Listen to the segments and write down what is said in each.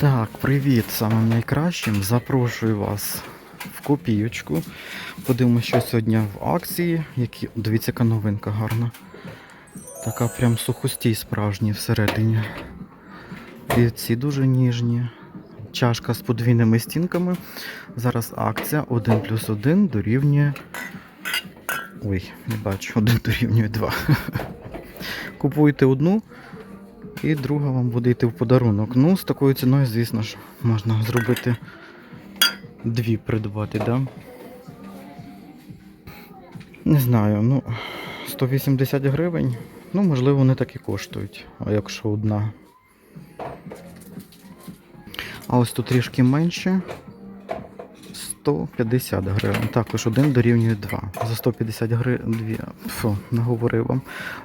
Так, привіт самим найкращим. Запрошую вас в копійочку. Подивимося, що сьогодні в акції. Які... Дивіться, яка новинка гарна. Така прям сухостій справжній всередині. І ці дуже ніжні. Чашка з подвійними стінками. Зараз акція 1 плюс 1 дорівнює. Ой, не бачу, 1 дорівнює 2. Купуєте одну, і друга вам буде йти в подарунок. Ну, з такою ціною, звісно ж, можна зробити дві придбати, да? Не знаю, ну, 180 гривень. Ну, можливо, вони так і коштують. А якщо одна. А ось тут трішки менше. 150 гривень. Також один дорівнює 2. За 150 гривень. Фу, наговорив вам.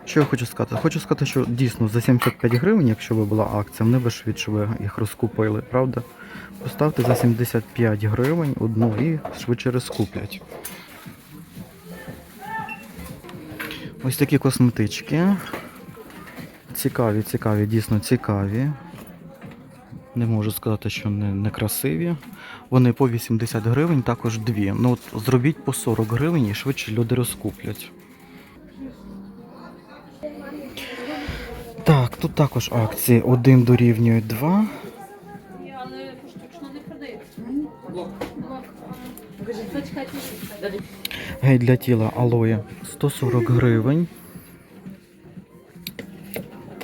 Що я хочу сказати? Хочу сказати, що дійсно за 75 гривень, якщо би була акція, вони би швидше ви їх розкупили, правда? Поставте за 75 гривень одну і швидше розкуплять. Ось такі косметички. Цікаві, цікаві, дійсно цікаві. Не можу сказати, що не, не красиві. Вони по 80 гривень, також дві. Ну от зробіть по 40 гривень і швидше люди розкуплять. Так, тут також акції. Один дорівнює 2. Ні, але поштучно не продається. Гель для тіла алоє 140 гривень.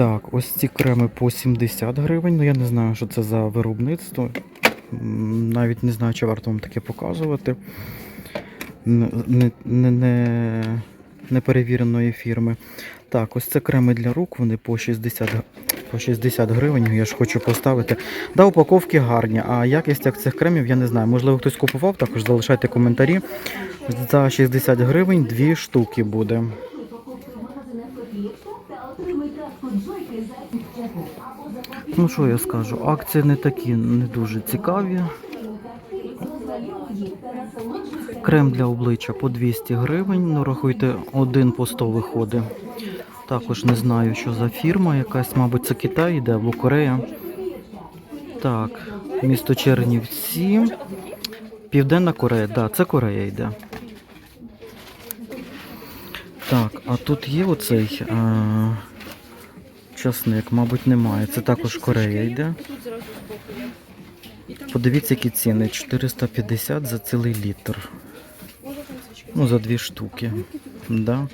Так, ось ці креми по 70 гривень. Ну я не знаю, що це за виробництво. Навіть не знаю, чи варто вам таке показувати. Не, не, не, неперевіреної фірми. Так, ось це креми для рук, вони по 60, по 60 гривень. Я ж хочу поставити. Да, упаковки гарні, а якість як цих кремів я не знаю. Можливо, хтось купував, також залишайте коментарі. За 60 гривень дві штуки буде. Ну що я скажу, акції не такі не дуже цікаві. Крем для обличчя по 200 гривень. Ну, рахуйте, один по 100 виходить. Також не знаю, що за фірма, якась, мабуть, це Китай йде або Корея. Так, місто Чернівці. Південна Корея, так, да, це Корея йде. Так, а тут є оцей е, часник, мабуть, немає. Це також Корея йде. Подивіться, які ціни. 450 за цілий літр. Ну, за дві штуки. Да.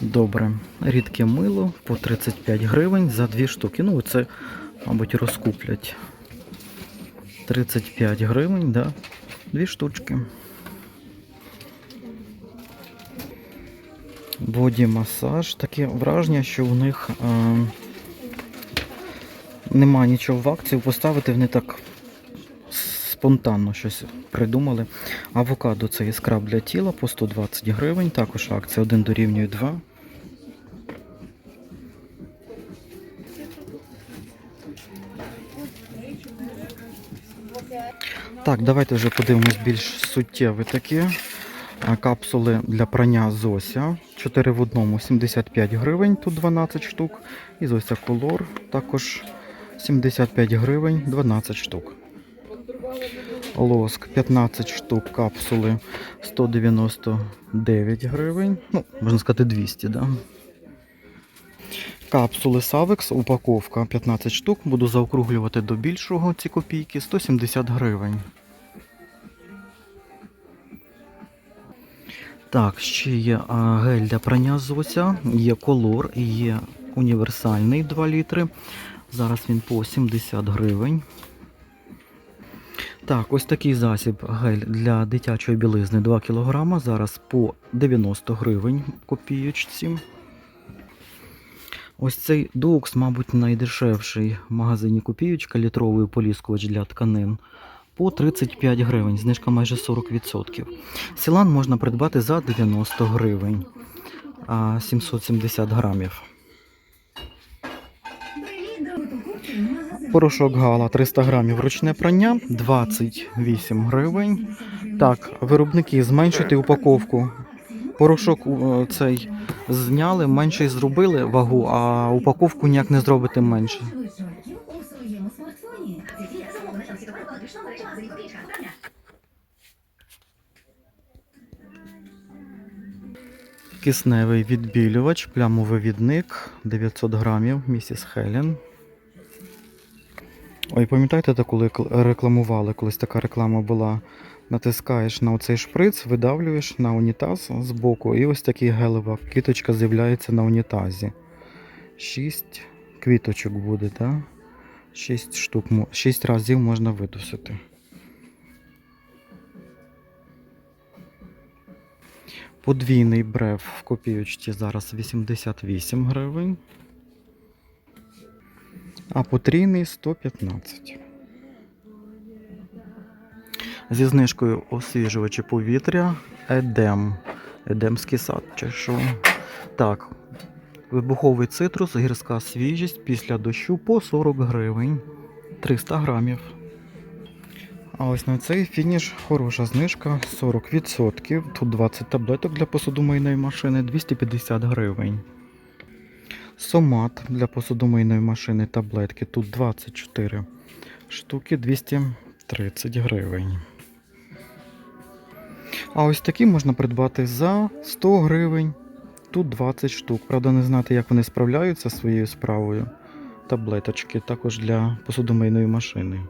Добре. Рідке мило по 35 гривень за дві штуки. Ну, це, мабуть, розкуплять. 35 гривень, да. Дві штучки. Боді масаж. Таке враження, що в них е, нема нічого в акцію. Поставити вони так спонтанно щось придумали. Авокадо це є для тіла по 120 гривень. Також акція 1 дорівнює 2. Так, давайте вже подивимось більш суттєві такі. Капсули для прання Зося. 4 в одному 75 гривень, тут 12 штук. І Зося Колор також 75 гривень, 12 штук. Лоск 15 штук капсули 199 гривень. Ну, можна сказати 200, да? Капсули Savex, упаковка 15 штук. Буду заокруглювати до більшого ці копійки 170 гривень. Так, ще є гель для прання Зося, є колор є універсальний 2 літри. Зараз він по 70 гривень. Так, ось такий засіб гель для дитячої білизни 2 кг. Зараз по 90 гривень копійочці. Ось цей дукс, мабуть, найдешевший в магазині копійочка, літровий поліскувач для тканин. По 35 гривень, знижка майже 40%. Сілан можна придбати за 90 гривень, 770 грамів. Порошок Гала 300 грамів ручне прання 28 гривень. Так, виробники зменшити упаковку. Порошок е, цей зняли, менше зробили вагу, а упаковку ніяк не зробити менше. Кисневий відбілювач, плямовивідник 900 грамів, місіс Хелен. Ой, пам'ятаєте, лекл- рекламували, колись така реклама була. Натискаєш на оцей шприц, видавлюєш на унітаз з боку, і ось така гелева квіточка з'являється на унітазі. Шість квіточок буде, так? Шість штук, мо- шість разів можна видусити. Подвійний брев в копійочці зараз 88 гривень. А потрійний 115. Зі знижкою освіжувачі повітря Едем. Едемський сад чи що. Так. Вибуховий цитрус, гірська свіжість після дощу по 40 гривень. 300 грамів. А ось на цей фініш хороша знижка 40%. Тут 20 таблеток для посудомийної машини 250 гривень. Сомат для посудомийної машини таблетки тут 24 штуки 230 гривень. А ось такі можна придбати за 100 гривень. Тут 20 штук. Правда, не знати, як вони справляються своєю справою. Таблеточки також для посудомийної машини.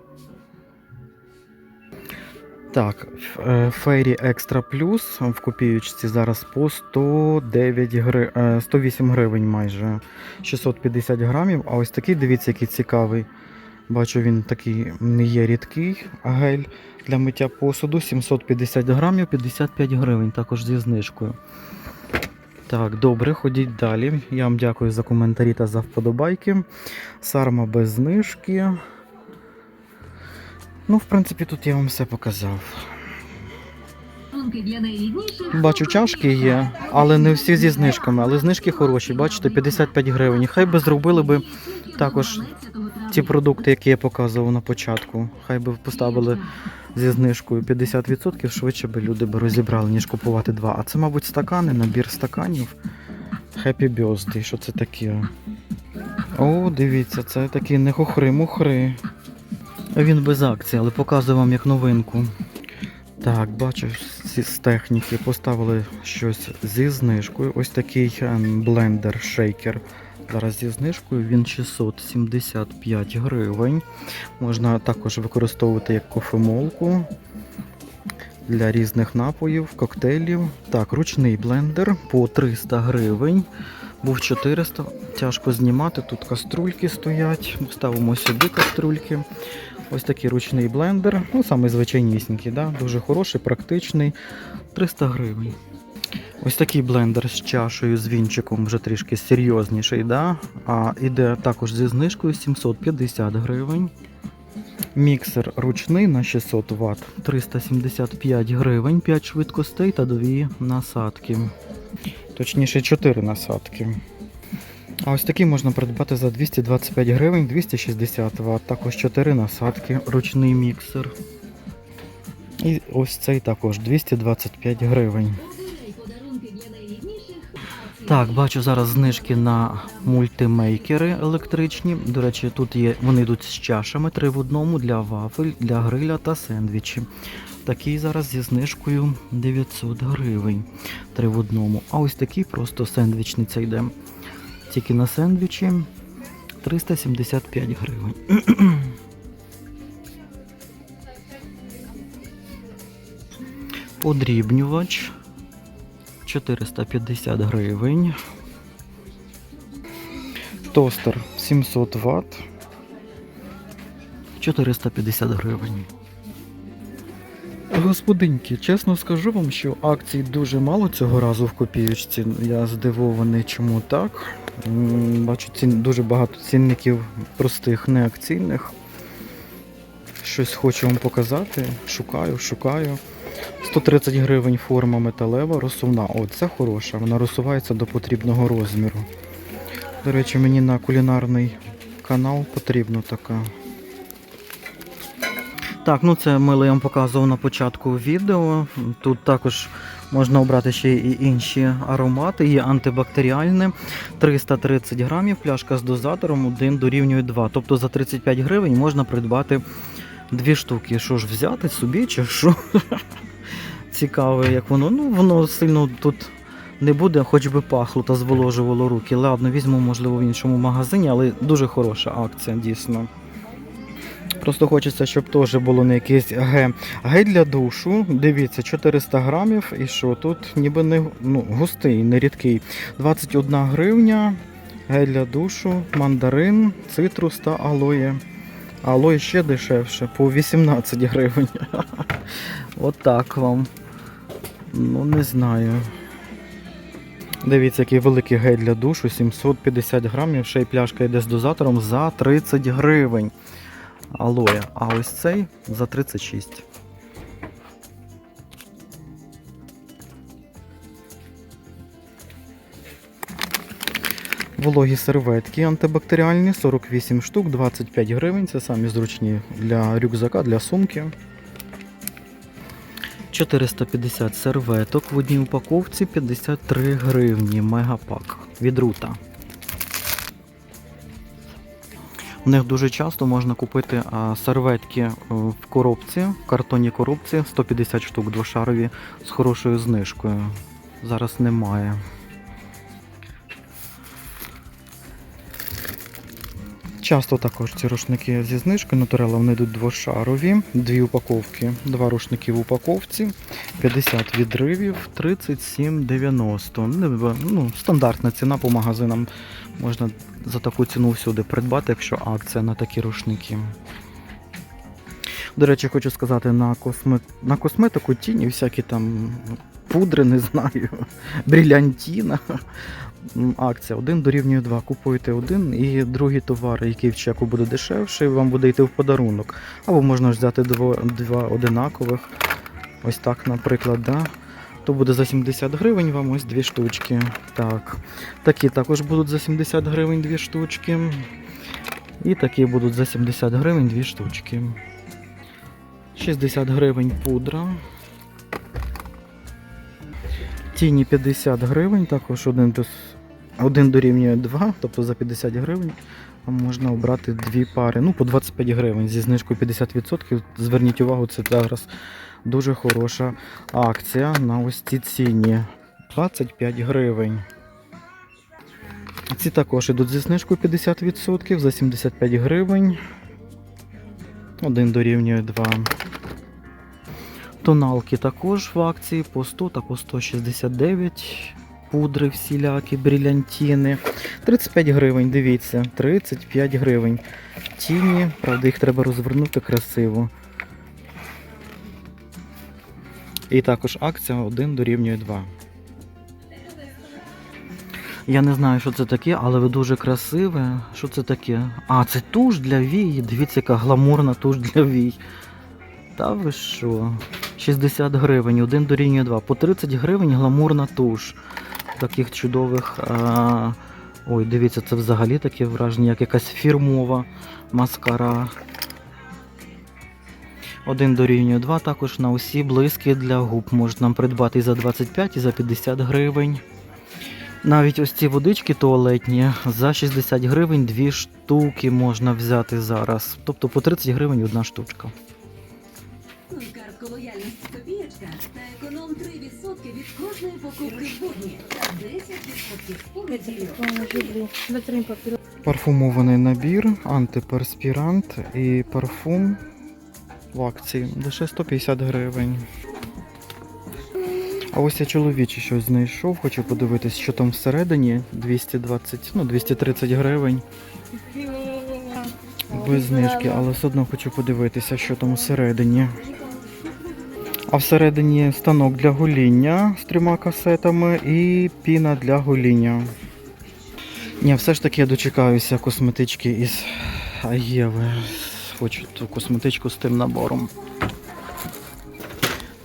Так, е, Фейрі Екстра Плюс в копіючці зараз по 109 гри... е, 108 гривень майже 650 грамів. А ось такий, дивіться, який цікавий. Бачу, він такий не є рідкий, гель для миття посуду 750 грамів 55 гривень, також зі знижкою. Так, добре, ходіть далі. Я вам дякую за коментарі та за вподобайки. Сарма без знижки. Ну, в принципі, тут я вам все показав. Бачу, чашки є, але не всі зі знижками. Але знижки хороші, бачите, 55 гривень. Хай би зробили би також ті продукти, які я показував на початку. Хай би поставили зі знижкою 50%, швидше би люди би розібрали, ніж купувати два. А це, мабуть, стакани, набір стаканів. Happy Birthday, що це таке? О, дивіться, це такі не хухри-мухри. Він без акції, але показую вам як новинку. Так, бачу, з техніки поставили щось зі знижкою. Ось такий ем, блендер шейкер. Зараз зі знижкою він 675 гривень. Можна також використовувати як кофемолку для різних напоїв, коктейлів. Так, ручний блендер по 300 гривень. Був 400. Тяжко знімати. Тут каструльки стоять. Ставимо сюди каструльки. Ось такий ручний блендер. Ну, саме звичайнісінький, да? дуже хороший, практичний. 300 гривень. Ось такий блендер з чашею, з вінчиком, вже трішки серйозніший, да? а іде також зі знижкою 750 гривень. Міксер ручний на 600 Вт 375 гривень, 5 швидкостей та 2 насадки. Точніше, 4 насадки. А ось такий можна придбати за 225 гривень, 260 Вт. Також 4 насадки, ручний міксер. І ось цей також 225 гривень. Так, бачу зараз знижки на мультимейкери електричні. До речі, тут є, вони йдуть з чашами три в одному для вафель, для гриля та сендвічі. Такий зараз зі знижкою 900 гривень. Три в одному. А ось такий просто сендвічниця йде. Тільки на сендвічі 375 гривень. Подрібнювач 450 гривень. Тостер 700 Вт. 450 гривень. Господинки, чесно скажу вам, що акцій дуже мало цього разу в копіючці. Я здивований, чому так. Бачу цін, дуже багато цінників простих, неакційних. Щось хочу вам показати. Шукаю, шукаю. 130 гривень форма металева, розсувна. О, це хороша. Вона розсувається до потрібного розміру. До речі, мені на кулінарний канал потрібна така. Так, ну це мило я вам показував на початку відео. Тут також можна обрати ще і інші аромати. Є антибактеріальне 330 грамів, пляшка з дозатором 1 дорівнює 2. Тобто за 35 гривень можна придбати дві штуки. Що ж взяти собі чи що? Цікаво, як воно. Ну, воно сильно тут не буде, хоч би пахло та зволожувало руки. Ладно, візьму, можливо, в іншому магазині, але дуже хороша акція, дійсно. Просто хочеться, щоб теж було не якесь ге. Гель для душу. Дивіться, 400 грамів. І що тут ніби не ну, густий, не рідкий. 21 гривня. Гель для душу, мандарин, цитрус та алоє. Алоє ще дешевше, по 18 гривень. Отак вам. Ну, не знаю. Дивіться, який великий гель для душу, 750 грамів. Ще й пляшка йде з дозатором за 30 гривень. Алоє. А ось цей за 36. Вологі серветки антибактеріальні, 48 штук, 25 гривень. Це самі зручні для рюкзака, для сумки. 450 серветок в одній упаковці 53 гривні. Мегапак від рута. У них дуже часто можна купити серветки е, в коробці, в картонній коробці 150 штук двошарові з хорошою знижкою. Зараз немає. Часто також ці рушники зі знижкою натурела вони йдуть двошарові, дві упаковки, два рушники в упаковці, 50 відривів, 37,90. Ну, Ну, стандартна ціна по магазинам. Можна за таку ціну всюди придбати, якщо акція на такі рушники. До речі, хочу сказати, на, косме... на косметику тіні, всякі там пудри, не знаю, брілянтіна. Акція один дорівнює 2. Купуєте один і другий товар, який в чеку буде дешевший, вам буде йти в подарунок. Або можна взяти дво... два одинакових. Ось так, наприклад, да? То буде за 70 гривень вам ось дві штучки. Так. Такі також будуть за 70 гривень дві штучки. І такі будуть за 70 гривень дві штучки. 60 гривень пудра. Тіні 50 гривень, також один, до, один дорівнює 2, тобто за 50 гривень можна обрати дві пари. Ну, по 25 гривень зі знижкою 50%. Зверніть увагу, це зараз дуже хороша акція на ось ці ціні. 25 гривень. Ці також йдуть зі знижкою 50% за 75 гривень. Один дорівнює 2. Тоналки також в акції по 100 та по 169. Пудри всілякі, брілянтіни. 35 гривень, дивіться, 35 гривень. Тіні, правда, їх треба розвернути красиво. І також акція 1 дорівнює 2. Я не знаю, що це таке, але ви дуже красиве. Що це таке? А, це туш для вій. Дивіться, яка гламурна туш для вій. Та ви що? 60 гривень, 1 дорівнює 2. По 30 гривень гламурна туш. Таких чудових. А... Ой, дивіться, це взагалі таке враження, як якась фірмова маскара. 1 дорівнює 2 також на усі блиски для губ можна придбати і за 25 і за 50 гривень. Навіть ось ці водички туалетні за 60 гривень дві штуки можна взяти зараз. Тобто по 30 гривень одна штучка. Картка лояльності копієчка та економ 3% від кожної покупки в будні та 10% у неділю. Парфумований набір, антиперспірант і парфум в акції лише 150 гривень. А ось я чоловічий щось знайшов, хочу подивитись, що там всередині. 220, ну 230 гривень. Без знижки, але все одно хочу подивитися, що там всередині. А всередині станок для гоління з трьома касетами і піна для гоління. Ні, все ж таки я дочекаюся косметички із Єви хочу ту косметичку з тим набором.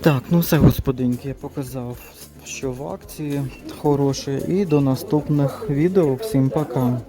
Так, ну все, господинки, я показав, що в акції хороше. І до наступних відео. Всім пока.